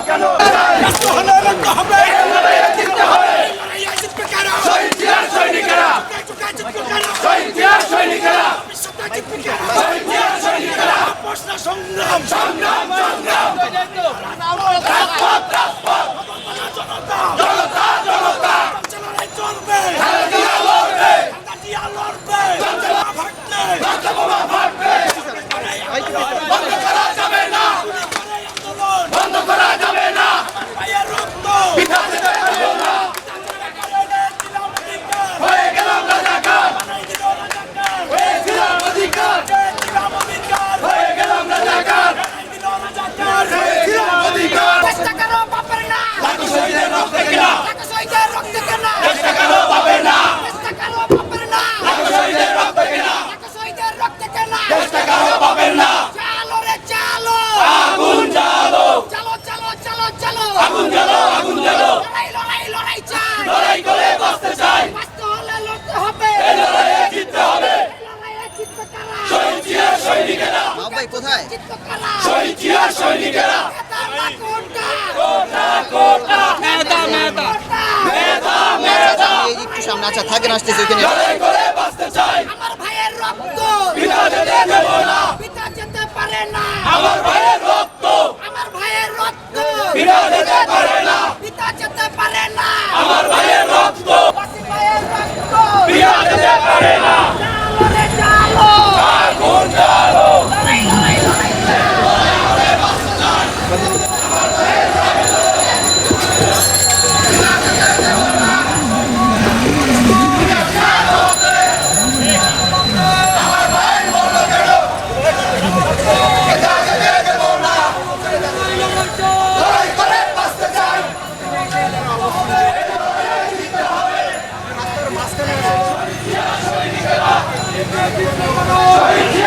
কেন সংগ্রাম সংগ্রাম সংগ্রাম জনতা জনতা চলবে লড়বে ভাগবে পরাজিত করা শহীদ আমার ভাইয়ের রক্ত। পিতা যেতে পারে না। আমার ভাইয়ের Jai